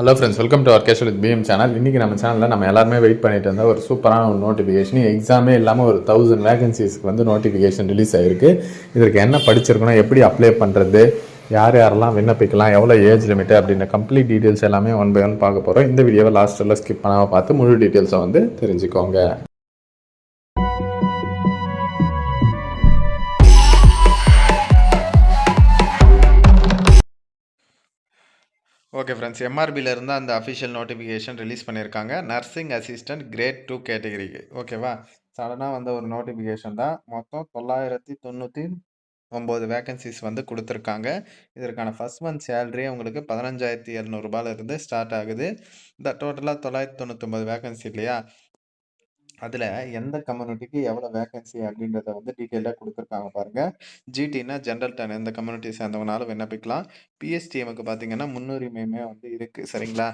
Hello friends welcome to our with PM channel இன்றைக்கி நம்ம சேனலில் நம்ம எல்லாருமே வெயிட் பண்ணிட்டு இருந்தால் ஒரு சூப்பரான ஒரு நோட்டிஃபிகேஷன் எக்ஸாமே இல்லாமல் ஒரு தௌசண்ட் வேகன்சிஸ்க்கு வந்து நோட்டிஃபிகேஷன் ரிலீஸ் ஆகிருக்கு இதற்கு என்ன படிச்சிருக்கணும் எப்படி அப்ளை பண்ணுறது யார் யாரெல்லாம் விண்ணப்பிக்கலாம் எவ்வளோ ஏஜ் லிமிட் அப்படின்ற கம்ப்ளீட் டீட்டெயில்ஸ் எல்லாமே ஒன் பை ஒன் பார்க்க போகிறோம் இந்த வீடியோவை லாஸ்ட்டில் ஸ்கிப் பண்ணாமல் பார்த்து முழு டீட்டெயில்ஸை வந்து தெரிஞ்சுக்கோங்க. ஓகே ஃப்ரெண்ட்ஸ் எம்ஆர்பியில் இருந்து அந்த அஃபிஷியல் நோட்டிஃபிகேஷன் ரிலீஸ் பண்ணியிருக்காங்க. நர்சிங் அசிஸ்டன்ட் கிரேட் டூ கேட்டகரிக்கு ஓகேவா சடனாக வந்த ஒரு நோட்டிஃபிகேஷன் தான். மொத்தம் தொள்ளாயிரத்தி தொண்ணூற்றி ஒம்பது வேகன்சிஸ் வந்து கொடுத்துருக்காங்க. இதற்கான ஃபஸ்ட் மந்த் சேலரி உங்களுக்கு பதினஞ்சாயிரத்தி எழுநூறுபாலேருந்து ஸ்டார்ட் ஆகுது. இந்த டோட்டலாக தொள்ளாயிரத்தி தொண்ணூற்றொம்பது வேகன்சி இல்லையா? அதில் எந்த கம்யூனிட்டிக்கு எவ்வளோ வேகன்சி அப்படின்றத வந்து டீட்டெயிலாக கொடுத்துருக்காங்க பாருங்கள் ஜிடினா ஜென்ரல் டன் எந்த கம்யூனிட்டி சேர்ந்தவங்கனாலும் விண்ணப்பிக்கலாம். பிஎஸ்டிஎம்முக்கு பார்த்தீங்கன்னா முன்னுரிமையுமே வந்து இருக்குது சரிங்களா?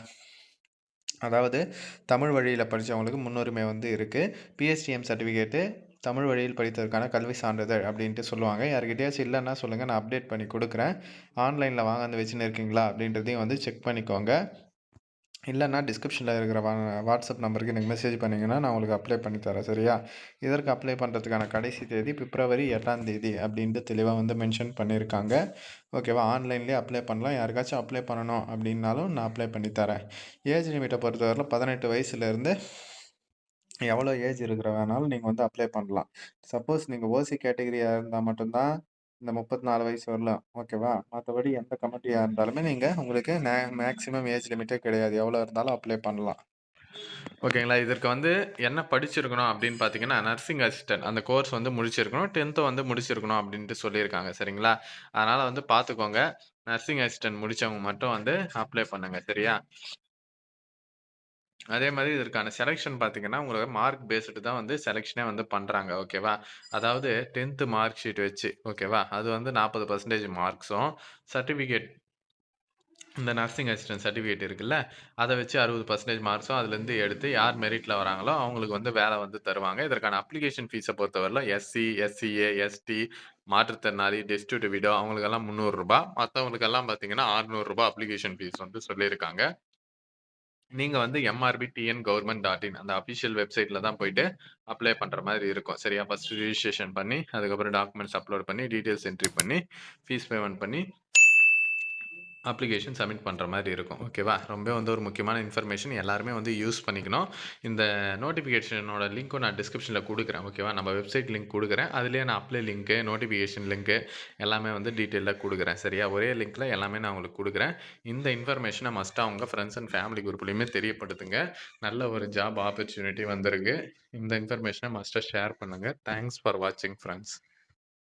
அதாவது தமிழ் வழியில் படித்தவங்களுக்கு முன்னுரிமை வந்து இருக்குது பிஎஸ்டிஎம் சர்டிஃபிகேட்டு தமிழ் வழியில் படித்ததற்கான கல்வி சான்றிதழ் அப்படின்ட்டு சொல்லுவாங்க. யார்கிட்டயாச்சும் இல்லைன்னா சொல்லுங்கள் நான் அப்டேட் பண்ணி கொடுக்குறேன். ஆன்லைனில் வாங்க வந்து வச்சுன்னு இருக்கீங்களா அப்படின்றதையும் வந்து செக் பண்ணிக்கோங்க. இல்லைன்னா டிஸ்கிரிப்ஷனில் இருக்கிற வா வாட்ஸ்அப் நம்பருக்கு எனக்கு மெசேஜ் பண்ணிங்கன்னா நான் உங்களுக்கு அப்ளை பண்ணி தரேன் சரியா? இதற்கு அப்ளை பண்ணுறதுக்கான கடைசி தேதி பிப்ரவரி எட்டாம் தேதி அப்படின்ட்டு தெளிவாக வந்து மென்ஷன் பண்ணியிருக்காங்க. ஓகேவா ஆன்லைன்லேயே அப்ளை பண்ணலாம். யாருக்காச்சும் அப்ளை பண்ணணும் அப்படின்னாலும் நான் அப்ளை பண்ணி தரேன். ஏஜ் லிமிட்டை பொறுத்தவரையில் பதினெட்டு வயசுலேருந்து எவ்வளோ ஏஜ் இருக்கிற வேணாலும் நீங்கள் வந்து அப்ளை பண்ணலாம். சப்போஸ் நீங்கள் ஓசி கேட்டகரியாக இருந்தால் மட்டும்தான் இந்த முப்பத்தி நாலு வயசு வரலாம். ஓகேவா? மற்றபடி எந்த கமிட்டியாக இருந்தாலுமே நீங்கள் உங்களுக்கு மேக்ஸிமம் ஏஜ் லிமிட்டே கிடையாது. எவ்வளோ இருந்தாலும் அப்ளை பண்ணலாம். ஓகேங்களா? இதற்கு வந்து என்ன படிச்சிருக்கணும் அப்படின்னு பார்த்தீங்கன்னா நர்சிங் அசிஸ்டன்ட் அந்த கோர்ஸ் வந்து முடிச்சிருக்கணும். டென்த்தை வந்து முடிச்சிருக்கணும் அப்படின்ட்டு சொல்லியிருக்காங்க. சரிங்களா? அதனால் வந்து பார்த்துக்கோங்க நர்சிங் அசிஸ்டன்ட் முடித்தவங்க மட்டும் வந்து அப்ளை பண்ணுங்கள் சரியா? அதே மாதிரி இதற்கான செலெக்ஷன் பார்த்தீங்கன்னா, உங்களுக்கு மார்க் பேஸ்டு தான் வந்து செலெக்ஷனே வந்து பண்ணுறாங்க ஓகேவா? அதாவது 10த் மார்க் ஷீட் வச்சு. ஓகேவா? அது வந்து 40% மார்க்ஸும், சர்டிஃபிகேட் இந்த நர்சிங் அசிஸ்டன்ட் சர்டிஃபிகேட் இருக்குல்ல, அதை வச்சு 60% மார்க்ஸும் அதுலேருந்து எடுத்து யார் மெரிட்டில் வராங்களோ, அவங்களுக்கு வந்து வேலை வந்து தருவாங்க. இதற்கான அப்ளிகேஷன் ஃபீஸை பொறுத்தவரையில் எஸ்சி, எஸ்சிஏ, எஸ்டி, மாற்றுத்திறனாளி, டெஸ்டிடியூட் விடோ அவங்களுக்கெல்லாம் முந்நூறுரூபா மற்றவங்களுக்கெல்லாம் பார்த்தீங்கன்னா, அறநூறுரூபா அப்ளிகேஷன் ஃபீஸ் வந்து சொல்லியிருக்காங்க. நீங்க வந்து MRB TN government dot in அந்த அஃபிஷியல் வெப்சைட்ல தான் போயிட்டு அப்ளை பண்ற மாதிரி இருக்கும். சரியா? ஃபர்ஸ்ட் ரிஜிஸ்ட்ரேஷன் பண்ணி, அதுக்கப்புறம் டாக்குமெண்ட்ஸ் அப்லோட் பண்ணி, டீட்டெயில்ஸ் என்ட்ரி பண்ணி, ஃபீஸ் பேமெண்ட் பண்ணி அப்ளிகேஷன் சப்மிட் பண்ணுற மாதிரி இருக்கும். ஓகேவா ரொம்ப வந்து ஒரு முக்கியமான இன்ஃபர்மேஷன் எல்லாருமே வந்து யூஸ் பண்ணிக்கணும். இந்த நோட்டிஃபிகேஷனோட லிங்க்கும் நான் டிஸ்கிரிப்ஷனில் கொடுக்குறேன். ஓகேவா நம்ம வெப்சைட் லிங்க் கொடுக்குறேன். அதுலேயே நான் அப்ளை லிங்க்கு நோட்டிஃபிகேஷன் லிங்க்கு எல்லாமே வந்து டீட்டெயிலாக கொடுக்குறேன். சரியா? ஒரே லிங்க்கில் எல்லாமே நான் உங்களுக்கு கொடுக்குறேன். இந்த இன்ஃபர்மேஷனை மஸ்ட்டாக அவங்க ஃப்ரெண்ட்ஸ் அண்ட் ஃபேமிலி குரூப்லேயுமே தெரியப்படுத்துங்க. நல்ல ஒரு ஜாப் ஆப்பர்ச்சுனிட்டி வந்திருக்கு. இந்த இன்ஃபர்மேஷனை மஸ்ட்டாக ஷேர் பண்ணுங்கள் தேங்க்ஸ் ஃபார் வாட்சிங் ஃப்ரெண்ட்ஸ்